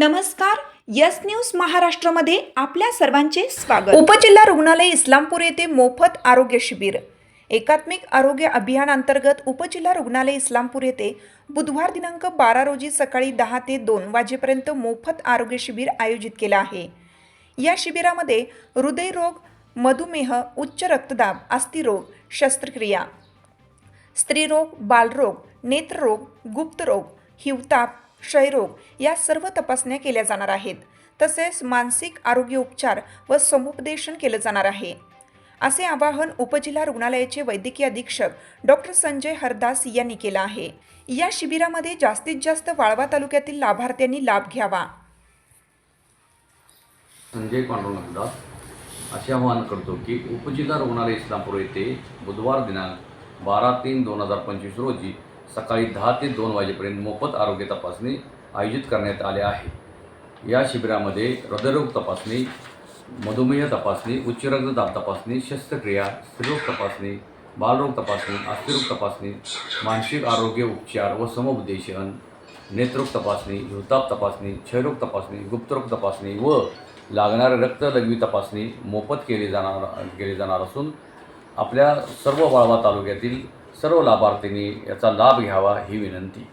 नमस्कार yes news महाराष्ट्रामध्ये आपल्या सर्वांचे स्वागत. उपजिल्हा रुग्णालय इस्लामपूर येथे मोफत आरोग्य शिबिर. एकात्मिक आरोग्य अभियानांतर्गत उपजिल्हा रुग्णालय इस्लामपूर येथे बुधवार दिनांक बारा रोजी सकाळी दहा ते दोन वाजेपर्यंत मोफत आरोग्य शिबिर आयोजित केलं आहे. या शिबिरामध्ये हृदयरोग मधुमेह उच्च रक्तदाब अस्थिरोग शस्त्रक्रिया स्त्रीरोग बालरोग नेत्ररोग गुप्तरोग हिवताप क्षयरोग या सर्व तपासण्या केल्या जाणार आहेत. तसेच मानसिक आरोग्य उपचार व समुपदेशन केलं जाणार आहे. असे आवाहन उपजिल्हा रुग्णालयाचे वैद्यकीय अधीक्षक डॉक्टर संजय हरदास यांनी केलं आहे. या शिबिरामध्ये जास्तीत जास्त वाळवा तालुक्यातील लाभार्थ्यांनी लाभ घ्यावा. संजय पांडुरंग असे आवाहन करतो की उपजिल्हा रुग्णालय इस्लामपूर येथे बुधवार दिनांक बारा तीन दोन हजार पंचवीस रोजी सकाळी दहा ते दोन वाजेपर्यंत मोफत आरोग्य तपासणी आयोजित करण्यात आले आहे या शिबिरामध्ये हृदयरोग तपासणी मधुमेह तपासणी उच्च रक्तदाब तपासणी शस्त्रक्रिया स्त्रीरोग तपासणी बालरोग तपासणी अस्थिरोग तपासणी मानसिक आरोग्य उपचार व समुपदेशन नेत्ररोग तपासणी हिवताप तपासणी क्षयरोग तपासणी गुप्तरोग तपासणी व लागणारे रक्तलघवी तपासणी मोफत केली जाणार केली जाणार असून आपल्या सर्व वाळवा तालुक्यातील सर्व लाभार्थींनी याचा लाभ घ्यावा ही विनंती.